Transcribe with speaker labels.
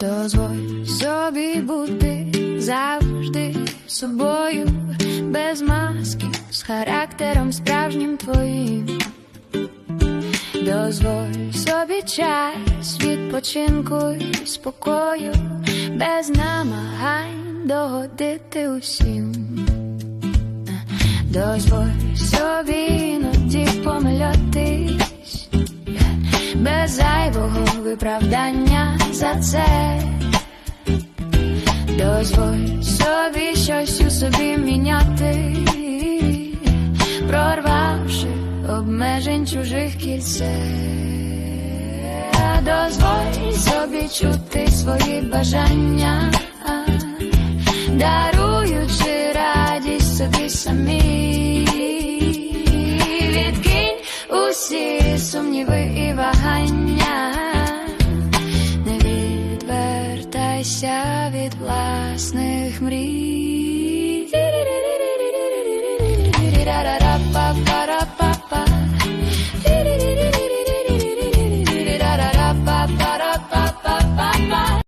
Speaker 1: Дозволь собі бути завжди собою, без маски, з характером справжнім твоїм. Дозволь собі час відпочинку і спокою, без намагань догодити усім. Дозволь собі іноді помилятись, без зайвого виправдання за це. Дозволь собі щось у собі міняти, прорвавши обмежень чужих кільце. Дозволь собі чути свої бажання, даруючи радість собі самі. Сумніви і вагання, не відвертайся від власних мрій.